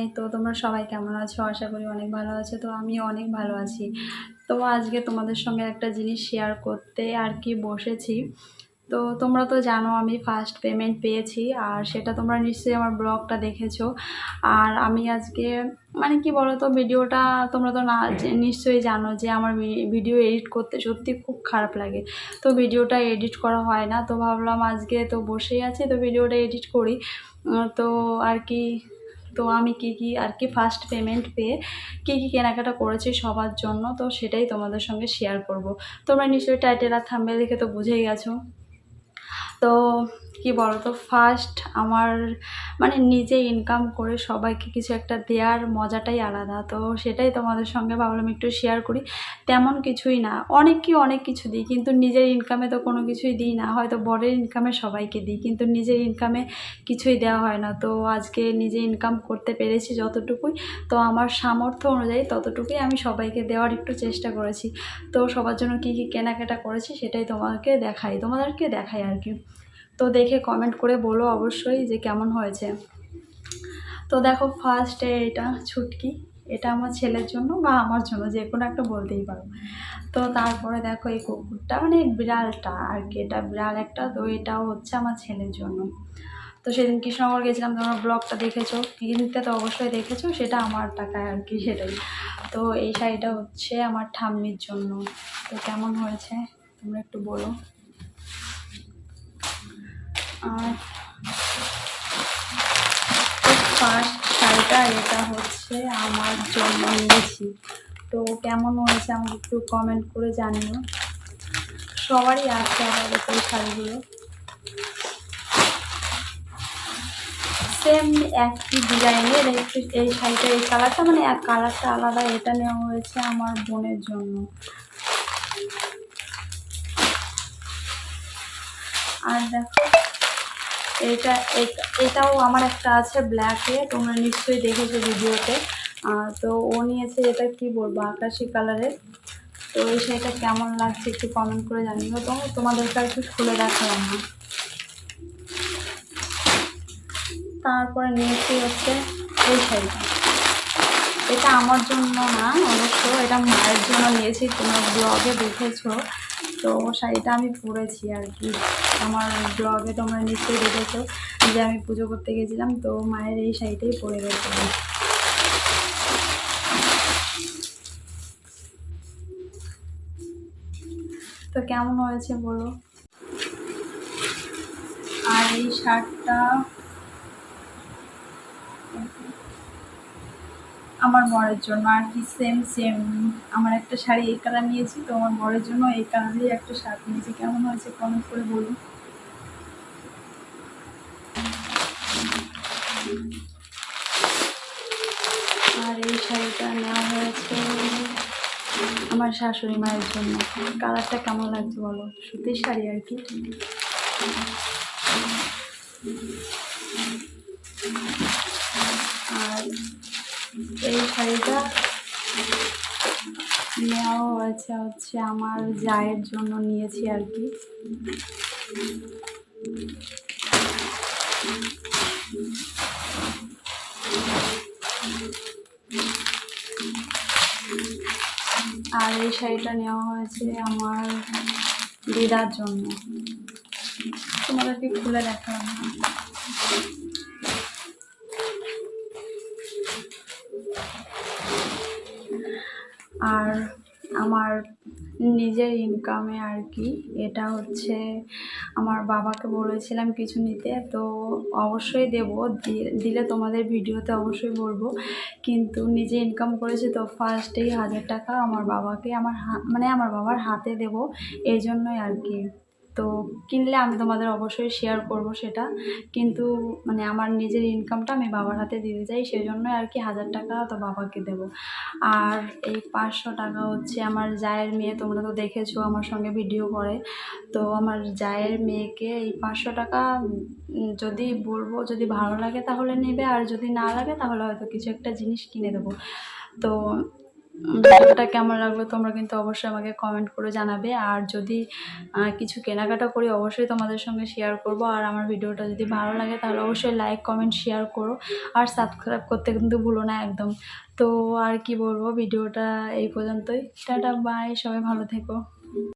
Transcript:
High তো তোমরা সবাই কেমন আছো? আশা করি অনেক ভালো আছো। তো আমিও অনেক ভালো আছি। তো আজকে তোমাদের সঙ্গে একটা জিনিস শেয়ার করতে আর কি বসেছি। তো তোমরা তো জানো আমি ফার্স্ট পেমেন্ট পেয়েছি আর সেটা তোমরা নিশ্চয়ই আমার ব্লগটা দেখেছ। আর আমি আজকে মানে কি বলো তো ভিডিওটা তোমরা তো না নিশ্চয়ই জানো যে আমার ভিডিও এডিট করতে সত্যি খুব খারাপ লাগে। তো ভিডিওটা এডিট করা হয় না। তো ভাবলাম আজকে তো বসেই আছি, তো ভিডিওটা এডিট করি। তো আর কি তো আমি কি কি আর কি ফার্স্ট পেমেন্ট পেয়ে কি কি কেনাকাটা করেছি সবার জন্য, তো সেটাই তোমাদের সঙ্গে শেয়ার করব। তোমরা নিশ্চয়ই টাইটেল আর থাম্বেল দেখে তো বুঝেই গেছো। তো কি বলো তো ফার্স্ট আমার মানে নিজে ইনকাম করে সবাইকে কিছু একটা দেওয়ার মজাটাই আলাদা। তো সেটাই তোমাদের সঙ্গে ভাবলাম একটু শেয়ার করি। তেমন কিছুই না অনেককে অনেক কিছু দিই, কিন্তু নিজের ইনকামে তো কোনো কিছুই দিই না। হয়তো বরের ইনকামে সবাইকে দিই, কিন্তু নিজের ইনকামে কিছুই দেওয়া হয় না। তো আজকে নিজে ইনকাম করতে পেরেছি যতটুকুই, তো আমার সামর্থ্য অনুযায়ী ততটুকুই আমি সবাইকে দেওয়ার একটু চেষ্টা করেছি। তো সবার জন্য কী কী কেনাকাটা করেছি সেটাই তোমাকে দেখাই, তোমাদেরকে দেখাই আর কি। তো দেখে কমেন্ট করে বলো অবশ্যই যে কেমন হয়েছে। তো দেখো ফার্স্টে এটা ছুটকি, এটা আমার ছেলের জন্য বা আমার জন্য, যে কোনো একটা বলতেই পারো। তো তারপরে দেখো এই কুকুরটা মানে বিড়ালটা আর কি, এটা বিড়াল একটা, তো এটাও হচ্ছে আমার ছেলের জন্য। তো সেদিন কৃষ্ণনগর গেছিলাম, তোমরা ব্লগটা দেখেছ কিনতে তো অবশ্যই দেখেছ, সেটা আমার টাকায় আর কি, সেটাই। তো এই শাড়িটা হচ্ছে আমার ঠাম্মির জন্য। তো কেমন হয়েছে, তোমরা একটু বলো। আর ফার্স্ট শাড়িটা এটা হচ্ছে আমার জন্য নিয়েছি তো কেমন হয়েছে আমাকে একটু কমেন্ট করে জানিও। সবারই আছে আবার এই শাড়িগুলো। সেম একই ডিজাইনের এই শাড়িটা, এই কালারটা মানে এক কালারটা আলাদা এটা নেওয়া হয়েছে আমার বোনের জন্য। আর দেখো এটা এটা- এটাও আমার একটা আছে ব্ল্যাকে তোমরা নিশ্চয়ই দেখেছ ভিডিওতে। তো ও নিয়েছে এটা, কি বলব, আকাশি কালারের তো এই শাড়িটা কেমন লাগছে একটু কমেন্ট করে জানিও। তো তোমাদেরকে আর একটু খুলে দেখালাম না। তারপরে নিয়েছি হচ্ছে এই শাড়িটা। এটা আমার জন্য না, অবশ্য এটা মায়ের জন্য নিয়েছি, তোমরা ব্লগে দেখেছ। তো শাড়িটা আমি পরেছি আর কি। আমার ব্লগে তোমরা নিশ্চয়ই দেখেছ যে আমি পুজো করতে গেছিলাম, তো মায়ের এই শাড়িটাই পরে গেছিলাম। তো কেমন হয়েছে বলো? আর এই শার্টটা আমার বরের জন্য, আর কি সেম সেম আমার একটা শাড়ি এই কালার নিয়েছি, তো আমার বরের জন্য এই কালারেরই একটা শার্ট নিয়েছি। কেমন হয়েছে কমেন্ট করে বলুন। আর এই শাড়িটা নেওয়া হয়েছে আমার শাশুড়ি মায়ের জন্য। কালারটা কেমন লাগছে বলো? সুতির শাড়ি আর কি আর এই শাড়িটা নেওয়া হয়েছে হচ্ছে আমার জায়ের জন্য নিয়েছি আর কি। আর এই শাড়িটা নেওয়া হয়েছে আমার দিদার জন্য। তোমাদেরকে খুলে দেখালাম নিজের ইনকামে আর কি এটা হচ্ছে আমার বাবাকে বলেছিলাম কিছু নিতে, তো অবশ্যই দেব। দিলে তোমাদের ভিডিওতে অবশ্যই বলব। কিন্তু নিজে ইনকাম করেছি, তো ফার্স্টেই হাজার টাকা আমার বাবাকে, আমার মানে আমার বাবার হাতে দেব। এই জন্যই আর কি তো কিনলে আমি তোমাদের অবশ্যই শেয়ার করব সেটা। কিন্তু মানে আমার নিজের ইনকামটা আমি বাবার হাতে দিতে চাই সেই জন্যই আর কি হাজার টাকা তো বাবাকে দেবো। আর এই পাঁচশো টাকা হচ্ছে আমার জায়ের মেয়ে, তোমরা তো দেখেছ আমার সঙ্গে ভিডিও করে। তো আমার জায়ের মেয়েকে এই পাঁচশো টাকা যদি বলব, যদি ভালো লাগে তাহলে নেবে, আর যদি না লাগে তাহলে হয়তো কিছু একটা জিনিস কিনে দেবো। তো ভিডিওটা কেমন লাগল তোমরা কিন্তু অবশ্যই আমাকে কমেন্ট করে জানাবে। আর যদি কিছু কেনাকাটা করি, অবশ্যই তোমাদের সঙ্গে শেয়ার করব। আর আমার ভিডিওটা যদি ভালো লাগে, তাহলে অবশ্যই লাইক কমেন্ট শেয়ার করো। আর সাবস্ক্রাইব করতে কিন্তু ভুলো না একদম। তো আর কি বলব, ভিডিওটা এই পর্যন্তই। টাটা বাই সবাই ভালো থেকো।